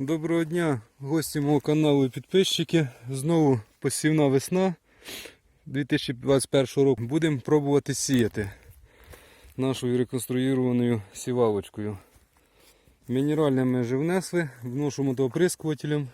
Доброго дня, гості мого каналу і підписчики. Знову посівна весна 2021 року. Будемо пробувати сіяти нашою реконструйованою сівалочкою. Мінеральне ми вже внесли, вношу мотооприскувателем.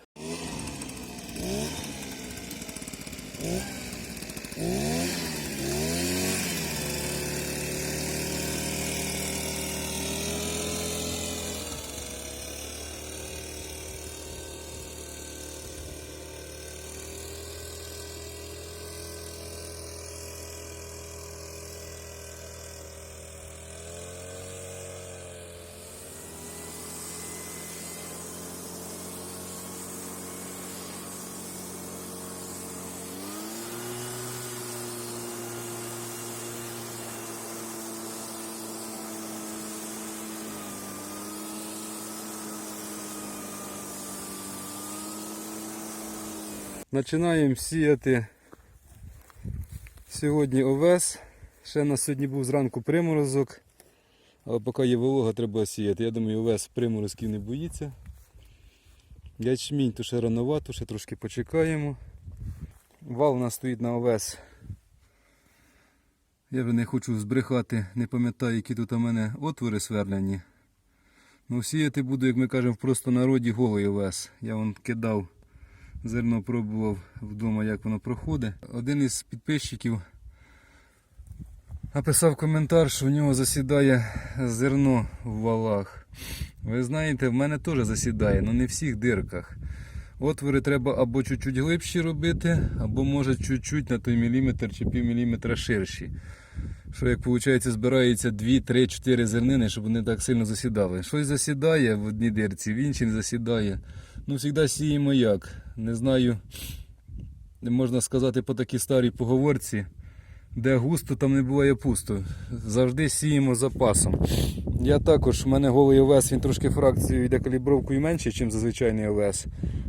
Починаємо сіяти сьогодні овес. Ще на сьогодні був зранку приморозок. Але поки є волога, треба сіяти. Я думаю, овес приморозків не боїться. Ячмінь то ще рановато, ще трошки почекаємо. Вал у нас стоїть на овес. Я вже не хочу збрехати, не пам'ятаю, які тут у мене отвори сверлені. Ну, сіяти буду, як ми кажемо, в простонароді голий овес. Я вон кидав зерно пробував вдома, як воно проходить. Один із підписчиків написав коментар, що в нього засідає зерно в валах. Ви знаєте, в мене теж засідає, але не в всіх дирках. Отвори треба або чуть-чуть глибші робити, або може чуть-чуть на той міліметр чи пів міліметра ширші. Що як виходить, збирається 2, 3, 4 зернини, щоб вони так сильно засідали. Щось засідає в одній дирці, в іншій не засідає. Ну, завжди сіємо як. Не знаю, можна сказати по такій старій поговорці, де густо, там не буває пусто. Завжди сіємо запасом. Я також, в мене голий овес, він трошки фракцією йде калібровкою менше, ніж зазвичайний овес.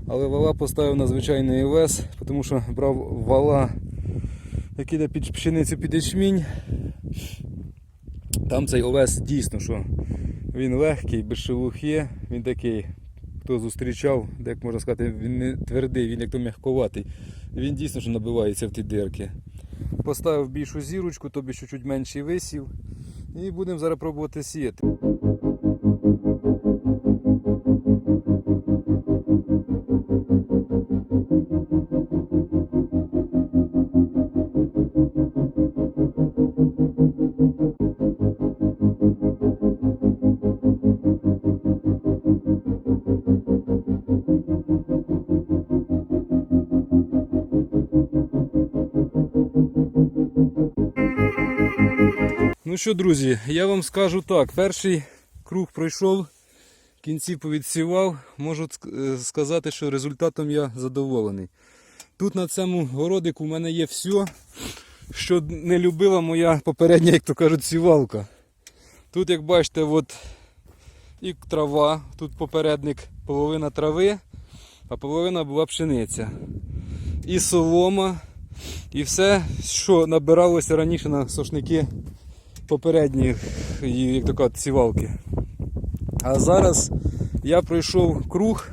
Але вала поставив на звичайний овес, тому що брав вала, який йде під пшеницю під ячмінь. Там цей овес дійсно, що він легкий, без шелухи, він такий хто зустрічав, як можна сказати, він не твердий, він як то м'ягковатий. Він дійсно що набивається в ті дирки. Поставив більшу зірочку, тобі чуть менший висів. І будемо зараз пробувати сіяти. Ну що, друзі, я вам скажу так. Перший круг пройшов, кінці повідсівав. Можу е, сказати, що результатом я задоволений. Тут на цьому городику в мене є все, що не любила моя попередня, як то кажуть, сівалка. Тут, як бачите, от і трава, тут попередник половина трави, а половина була пшениця. І солома, і все, що набиралося раніше на сошники попередніх, як то кажуть, сівалки. А зараз я пройшов круг,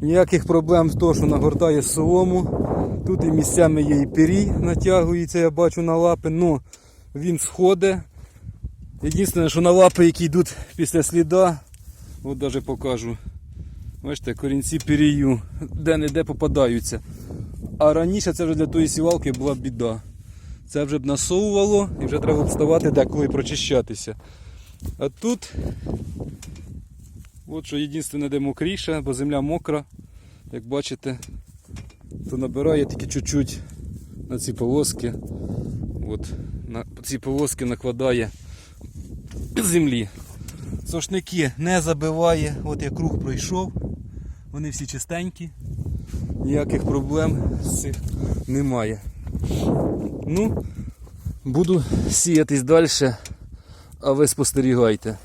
ніяких проблем з того, що нагортає солому. Тут і місцями є і пірій натягується, я бачу на лапи, але він сходить. Єдине, що на лапи, які йдуть після сліда, от навіть покажу. Бачите, корінці пірію, де-не-де попадаються. А раніше це вже для тої сівалки була біда. Це вже б насовувало і вже треба вставати деколи прочищатися. А тут, от що єдине, де мокріше, бо земля мокра, як бачите, то набирає тільки чуть-чуть на ці полоски. От, на ці полоски накладає землі. Сошники не забиває, от я круг пройшов, вони всі чистенькі, ніяких проблем з цих немає. Ну, буду сіятись далі, а ви спостерігайте.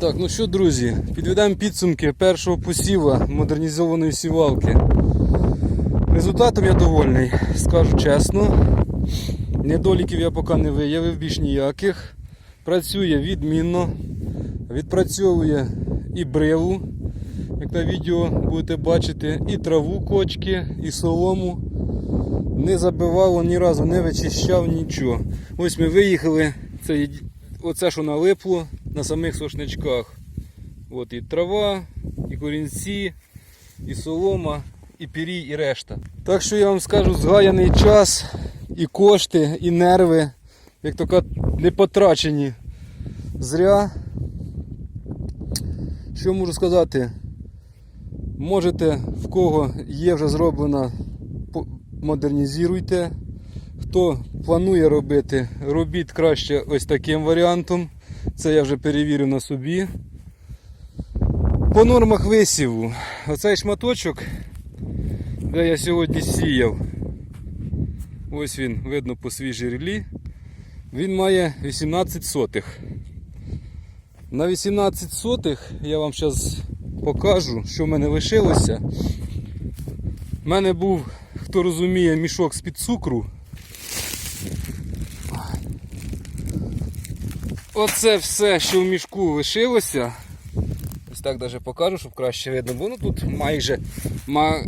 Так, ну що, друзі, підведемо підсумки першого посіва модернізованої сівалки. Результатом я довольний, скажу чесно. Недоліків я поки не виявив більш ніяких. Працює відмінно, відпрацьовує і бриву, як на відео будете бачити, і траву кочки, і солому. Не забивало ні разу, не вичищав нічого. Ось ми виїхали, це оце що налипло на самих сошничках. От і трава, і корінці, і солома, і пірій, і решта. Так що я вам скажу, згаяний час, і кошти, і нерви, як то кажуть, не потрачені зря. Що можу сказати? Можете, в кого є вже зроблена, модернізуйте. Хто планує робити, робіть краще ось таким варіантом. Це я вже перевірив на собі. По нормах висіву. Оцей шматочок, де я сьогодні сіяв. Ось він, видно по свіжій рілі. Він має 18 сотих. На 18 сотих я вам зараз покажу, що в мене лишилося. У мене був, хто розуміє, мішок з-під цукру. Оце все, що в мішку лишилося. Ось так навіть покажу, щоб краще видно. Воно тут майже,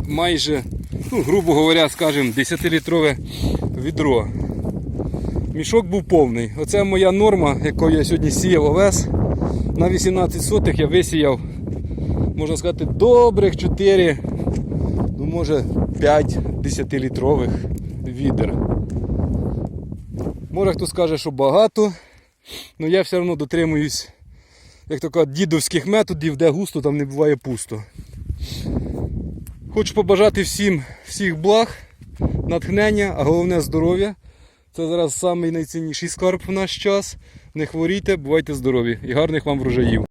майже, ну, грубо говоря, скажімо, 10-літрове відро. Мішок був повний. Оце моя норма, якою я сьогодні сіяв овес. На 18 сотих я висіяв, можна сказати, добрих 4, ну може 5 10-літрових відер. Може хто скаже, що багато, але я все одно дотримуюсь, як то кажуть, дідовських методів, де густо, там не буває пусто. Хочу побажати всім всіх благ, натхнення, а головне здоров'я. Це зараз найцінніший скарб в наш час. Не хворійте, бувайте здорові і гарних вам врожаїв.